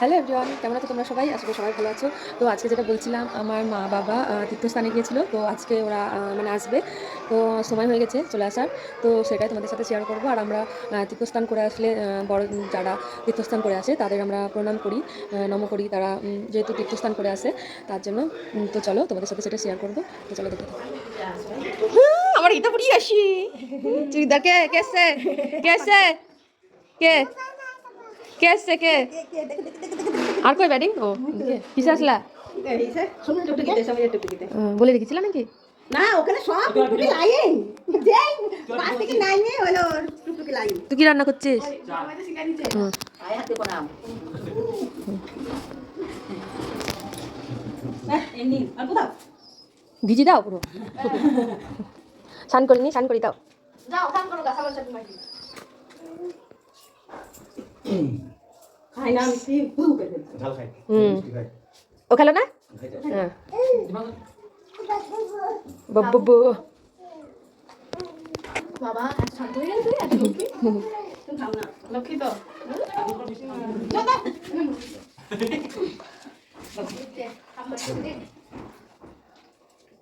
Hello everyone কেমন আছো তোমরা সবাই? আসলে সবাই ভালো আছো। তো আজকে যেটা বলছিলাম, আমার মা বাবা তীর্থস্থানে গিয়েছিল। তো আজকে ওরা মানে আসবে। তো সময় হয়ে গেছে চলে আসার। তো সেটাই তোমাদের সাথে শেয়ার করব। আর আমরা তীর্থস্থান করে আসলে বড় যারা তীর্থস্থান করে আসে, তাদের আমরা প্রণাম করি নম করি। তারা যেহেতু তীর্থস্থান করে আসে, তার জন্য তো চলো তোমাদের সাথে সেটা শেয়ার করব। তো চলো দেখে থাকো। আমার এটা আসি। চুড়িদার কে কেসে কেসে কে? কেসে কে আর কই ব্যাটিং ও আসলা? বলে রেখেছিলাম নাকি? না ওখানে সব টুকটুকি লাইন যেই পাঁচ থেকে হলো টুকটুকি লাইন তুই কি রান্না করছিস? প্রণাম ভিজি দাও পুরো। স্নান করিনি স্নান করি দাও। খাই না মিষ্টি ফুল করে ঝাল খাই। হুম। মিষ্টি খাই। ও খেলো না? খাই যাও। বাবু বাবা শান্ত হয়ে গেল তুই এত লক্ষ্মী। তুমি খাও না। লক্ষ্মী তো।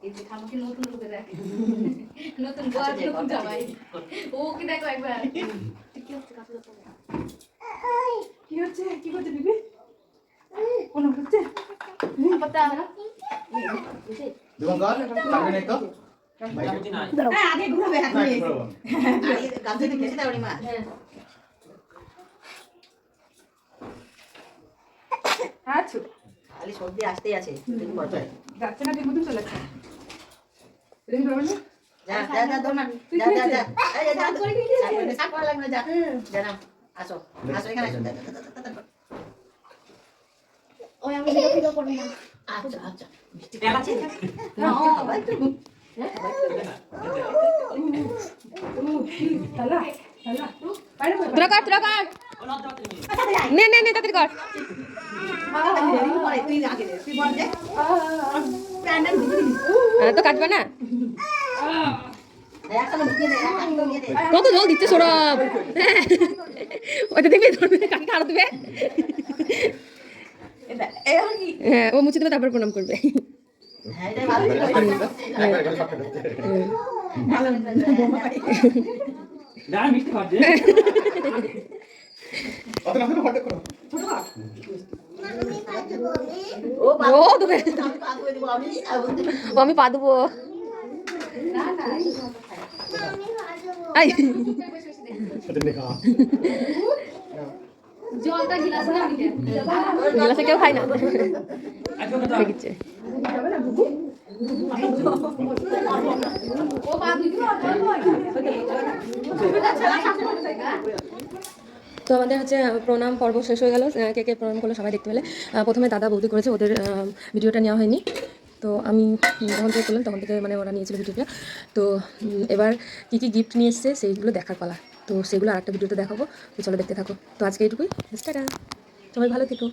এই যে খামাকে নতুন ও কি দেখো একবার। কি হচ্ছে? যাচ্ছে কি করছে দিদি কোনো হচ্ছে? আপত্তা না তো? হ্যাঁ আগে ঘুরাবে খেতে দাও মা। আচ্ছা। খালি সর্দি আসতেই আছে। যাচ্ছে না ঠিক মতন চলেছে এরকম না যা যা যা দৌড় যা যা যা। এই যা করে কি সাপ করা লাগবে যা। আসো আসো এখানে আসো যা, যা, যা, যা, যা, যা। ওই আমি ভিডিও ভিডিও করব না আচ্ছা আচ্ছা মিষ্টি খাচ্ছি না খাবার একটু তালা তালা বাইরে বল তোরা কর তোরা কর নে নে নে তাড়াতাড়ি কর পরে তুই আগে দে তুই বল দে প্যান্ডেল দিবি আহ, তো কাটবে না কত জল দিচ্ছে সৌরভ? ওইটা দেখবি কানটা আরও দেবে হ্যাঁ ও মুছে দেবে, তারপর প্রণাম করবে। আমি পা দেবো এই, সেটা দেখা জলটা গিলাসে কেউ খায় না। দেখিচ্ছে তো আমাদের হচ্ছে প্রণাম পর্ব শেষ হয়ে গেল। কে কে প্রণাম করল সবাই দেখতে পেলে। প্রথমে দাদা বৌদি করেছে ওদের ভিডিওটা নেওয়া হয়নি। তো আমি যখন থেকে করলাম, তখন থেকে মানে ওরা নিয়েছিল ভিডিওটা। তো এবার কী কী গিফট নিয়ে এসছে সেইগুলো দেখার পালা। তো সেগুলো আরেকটা ভিডিওতে দেখাবো। তো চলো দেখতে থাকো। তো আজকে এইটুকুই। টাটা। সবাই ভালো থেকো।